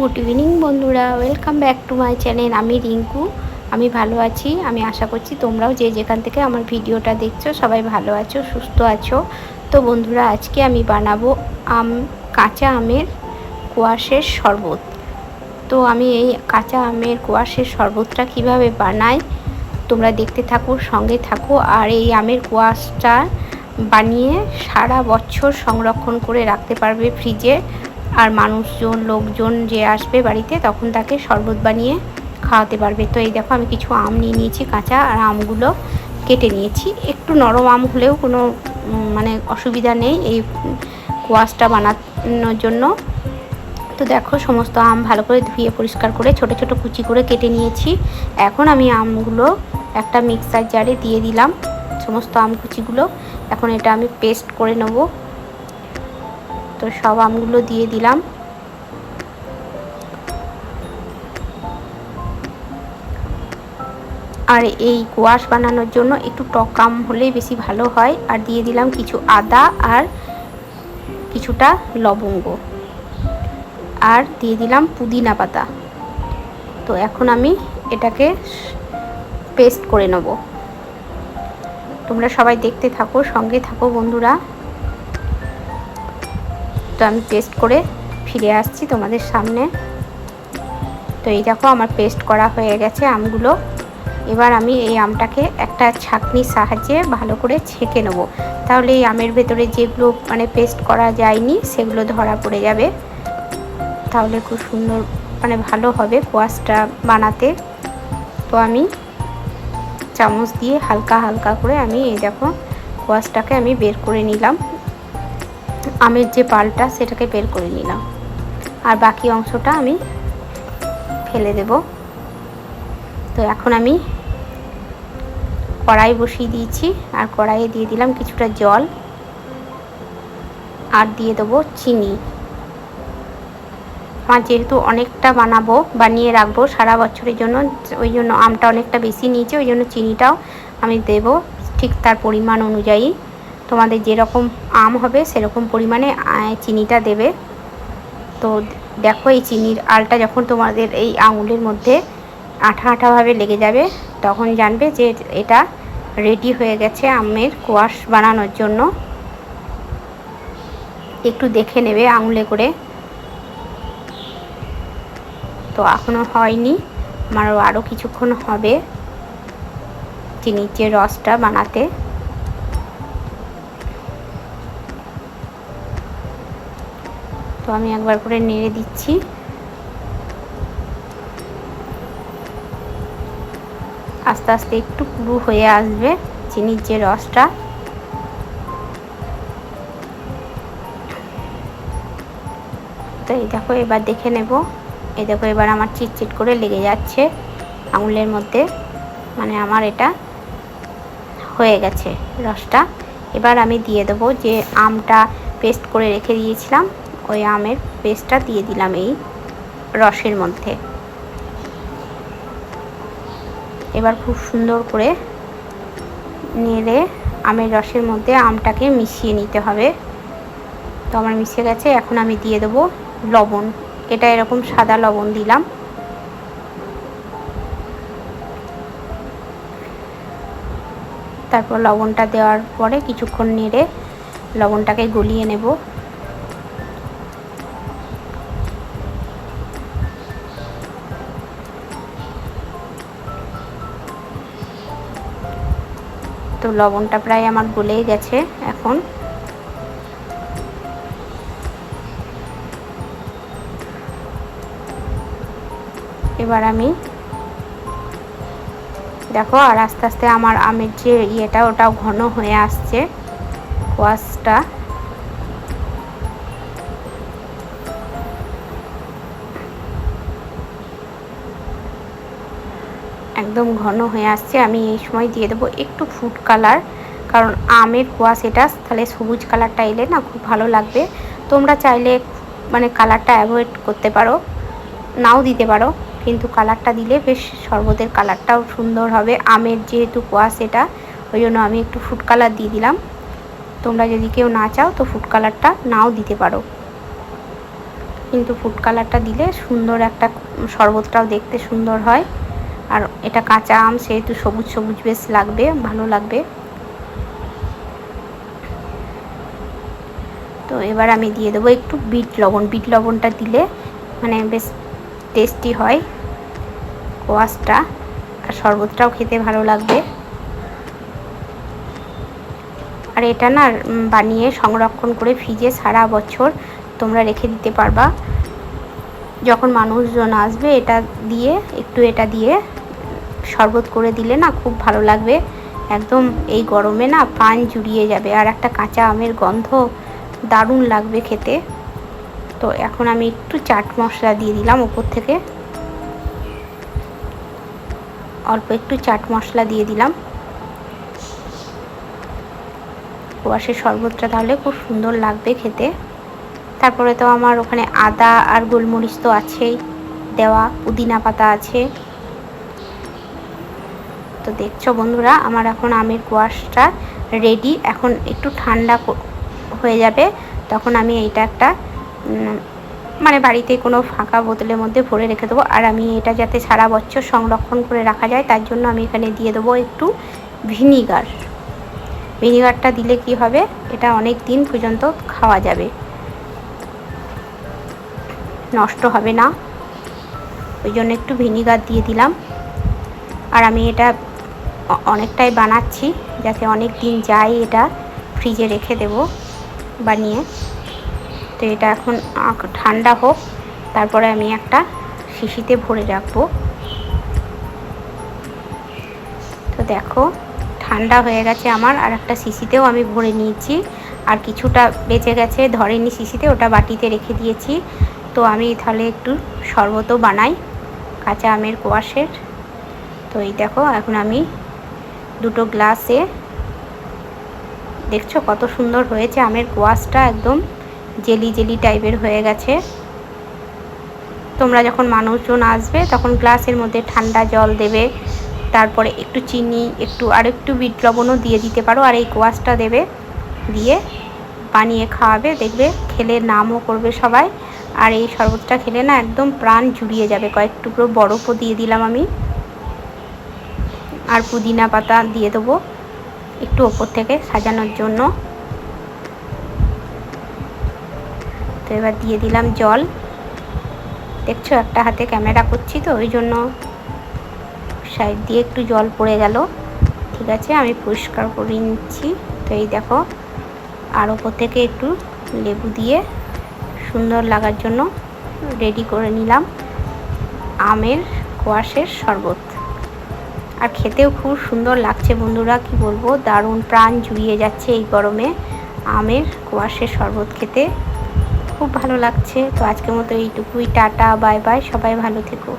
Good evening বন্ধুরা, welcome back to my channel. আমি রিঙ্কু, আমি ভালো আছি, আমি আশা করছি তোমরাও যে যেখান থেকে আমার ভিডিওটা দেখছ সবাই ভালো আছো, সুস্থ আছো। তো বন্ধুরা, আজকে আমি বানাবো আম, কাঁচা আমের কোয়াশের শরবত। তো আমি এই কাঁচা আমের কোয়াশের শরবতটা কীভাবে বানাই, তোমরা দেখতে থাকো, সঙ্গে থাকো। আর এই আমের কোয়াশটা বানিয়ে সারা বছর সংরক্ষণ করে রাখতে পারবে ফ্রিজে। আর মানুষজন, লোকজন যে আসবে বাড়িতে তখন তাকে শরবত বানিয়ে খাওয়াতে পারবে। তো এই দেখো আমি কিছু আম নিয়ে নিয়েছি, কাঁচা আর আমগুলো কেটে নিয়েছি। একটু নরম আম হলেও কোনো মানে অসুবিধা নেই এই কোয়াশটা বানানোর জন্য। তো দেখো সমস্ত আম ভালো করে ধুয়ে পরিষ্কার করে ছোট ছোট কুচি করে কেটে নিয়েছি। এখন আমি আমগুলো একটা মিক্সার জারে দিয়ে দিলাম, সমস্ত আম কুচিগুলো। এখন এটা আমি পেস্ট করে নেব। তো সব আমগুলো দিয়ে দিলাম। আর এই কোয়াশ বানানোর জন্য একটু টক আম হলেই বেশি ভালো হয়। আর দিয়ে দিলাম কিছু আদা আর কিছুটা লবঙ্গ। আর দিয়ে দিলাম পুদিনা পাতা। তো এখন আমি এটাকে পেস্ট করে নেব। তোমরা সবাই দেখতে থাকো, সঙ্গে থাকো বন্ধুরা। তো আমি পেস্ট করে ফিরে আসছি তোমাদের সামনে। তো এই দেখো আমার পেস্ট করা হয়ে গেছে আমগুলো। এবার আমি এই আমটাকে একটা ছাকনির সাহায্যে ভালো করে ছেঁকে নেব। তাহলে এই আমের ভেতরে যেগুলো মানে পেস্ট করা যায়নি, সেগুলো ধরা পড়ে যাবে। তাহলে খুব সুন্দর মানে ভালো হবে কোয়াশটা বানাতে। তো আমি চামচ দিয়ে হালকা হালকা করে আমি এই দেখো কোয়াশটাকে আমি বের করে নিলাম। আমের যে পালটা, সেটাকে বের করে নিলাম। আর বাকি অংশটা আমি ফেলে দেব। তো এখন আমি কড়াই বসিয়ে দিয়েছি, আর কড়াইয়ে দিয়ে দিলাম কিছুটা জল। আর দিয়ে দেবো চিনি। আমার যেহেতু অনেকটা বানাবো, বানিয়ে রাখব সারা বছরের জন্য, ওই জন্য আমটা অনেকটা বেশি নিয়েছে, ওই জন্য চিনিটাও আমি দেব ঠিক তার পরিমাণ অনুযায়ী। তোমাদের যেরকম আম হবে, সেরকম পরিমাণে চিনিটা দেবে। তো দেখো এই চিনির আলটা যখন তোমাদের এই আঙুলের মধ্যে আঠা আঠাভাবে লেগে যাবে, তখন জানবে যে এটা রেডি হয়ে গেছে আমের কোয়াশ বানানোর জন্য। একটু দেখে নেবে আঙুলে করে। তো এখনও হয়নি, আমারও আরও কিছুক্ষণ হবে চিনির যে রসটা বানাতে। তো আমি একবার করে নেড়ে দিচ্ছি। আস্তে আস্তে একটু পুরু হয়ে আসবে চিনির যে রসটা। তো এই দেখো, এবার দেখে নেব। এই দেখো, এবার আমার চিটচিট করে লেগে যাচ্ছে আঙুলের মধ্যে। মানে আমার এটা হয়ে গেছে রসটা। এবার আমি দিয়ে দেবো যে আমটা পেস্ট করে রেখে দিয়েছিলাম। ওই আমের পেস্টটা দিয়ে দিলাম এই রসের মধ্যে। এবার খুব সুন্দর করে নেড়ে আমের রসের মধ্যে আমটাকে মিশিয়ে নিতে হবে। তো আমার মিশে গেছে, এখন আমি দিয়ে দেবো লবণ। এটা এরকম সাদা লবণ দিলাম। তারপর লবণটা দেওয়ার পরে কিছুক্ষণ নেড়ে লবণটাকে গলিয়ে নেব। তো লবণটা প্রায় আমার গলেই গেছে এখন। এবার আমি দেখো, আর আস্তে আস্তে আমার আমের যে ইয়েটা ওটাও ঘন হয়ে আসছে, কোয়াশটা। একদম ঘন হয়ে আসছে, আমি এই সময় দিয়ে দেবো একটু ফুড কালার কারণ আমের কোয়াশ এটা, তাহলে সবুজ কালারটা এলে না খুব ভালো লাগবে। তোমরা চাইলে মানে কালারটা অ্যাভয়েড করতে পারো, নাও দিতে পারো, কিন্তু কালারটা দিলে বেশ শরবতের কালারটাও সুন্দর হবে। আমের যেহেতু কোয়াশ এটা, ওই জন্য আমি একটু ফুড কালার দিয়ে দিলাম। তোমরা যদি কেউ না চাও তো ফুড কালারটা নাও দিতে পারো। কিন্তু ফুড কালারটা দিলে সুন্দর একটা শরবতটাও দেখতে সুন্দর হয়। আর এটা কাঁচা আম, সেহেতু সবুজ সবুজ বেশ লাগবে, ভালো লাগবে। তো এবার আমি দিয়ে দেবো একটু বিট লবণ। বিট লবণটা দিলে মানে বেশ টেস্টি হয় কোয়াশটা, আর শরবতটাও খেতে ভালো লাগবে। আর এটা না বানিয়ে সংরক্ষণ করে ফ্রিজে সারা বছর তোমরা রেখে দিতে পারবা। যখন মানুষজন আসবে, এটা দিয়ে, একটু এটা দিয়ে শরবত করে দিলে না খুব ভালো লাগবে। একদম এই গরমে না পান জুড়িয়ে যাবে। আর একটা কাঁচা আমের গন্ধ দারুণ লাগবে খেতে। তো এখন আমি একটু চাট মশলা দিয়ে দিলাম ওপর থেকে। অল্প একটু চাট মশলা দিয়ে দিলাম। কুয়াশের শরবতটা তাহলে খুব সুন্দর লাগবে খেতে। তারপরে তো আমার ওখানে আদা আর গোলমরিচ তো আছেই, দেওয়া, পুদিনা পাতা আছে। তো দেখছ বন্ধুরা, আমার এখন আমের কোয়াশটা রেডি এখন একটু ঠান্ডা হয়ে যাবে, তখন আমি এইটা একটা মানে বাড়িতে কোনো ফাঁকা বোতলের মধ্যে ভরে রেখে দেবো, আর আমি এটা যাতে সারা বছর সংরক্ষণ করে রাখা যায়, তার জন্য আমি এখানে দিয়ে দেবো একটু ভিনিগার। ভিনিগারটা দিলে কি হবে? এটা অনেক দিন পর্যন্ত খাওয়া যাবে। নষ্ট হবে না। ওই জন্য একটু ভিনিগার দিয়ে দিলাম। আর আমি এটা অনেকটাই বানাচ্ছি, যাতে অনেক দিন যায় এটা ফ্রিজে রেখে দেব বানিয়ে। তো এটা এখন ঠান্ডা হোক, তারপরে আমি একটা শিশিতে ভরে রাখব। তো দেখো, ঠান্ডা হয়ে গেছে আমার, আর একটা শিশিতেও আমি ভরে নিয়েছি। আর কিছুটা বেঁচে গেছে, ধরেনি শিশিতে, ওটা বাটিতে রেখে দিয়েছি। তো আমি তাহলে একটু শরবতও বানাই, কাঁচা আমের কোয়াশের। তো এই দেখো, এখন আমি দুটো গ্লাসে, দেখছ কত সুন্দর হয়েছে আমের কোয়াশটা, একদম জেলি জেলি টাইপের হয়ে গেছে। তোমরা যখন মানুষজন আসবে, তখন গ্লাসের মধ্যে ঠান্ডা জল দেবে, তারপরে একটু চিনি, একটু আর একটু বিট লবণও দিয়ে দিতে পারো, আর এই কোয়াশটা দেবে, দিয়ে বানিয়ে খাওয়াবে, দেখবে খেলে নামও করবে সবাই। আর এই শরবতটা খেলে না একদম প্রাণ জুড়িয়ে যাবে। কয়েক টুকরো বরফও দিয়ে দিলাম আমি। আর পুদিনা পাতা দিয়ে দেবো একটু ওপর থেকে সাজানোর জন্য। তো এবার দিয়ে দিলাম জল। দেখছ, একটা হাতে ক্যামেরা করছি তো, ওই জন্য সাইড দিয়ে একটু জল পড়ে গেল। ঠিক আছে, আমি পরিষ্কার করে নিচ্ছি। তো এই দেখো, আর ওপর থেকে একটু লেবু দিয়ে সুন্দর লাগার জন্য রেডি করে নিলাম আমের কোয়াশের শরবত। আর খেতেও খুব সুন্দর লাগছে বন্ধুরা, কি বলব? দারুণ প্রাণ জুড়িয়ে যাচ্ছে এই গরমে আমের কোয়াশের শরবত খেতে। খুব ভালো লাগছে। তো আজকের মতো এইটুকুই, টাটা, বাই বাই, সবাই ভালো থেকো।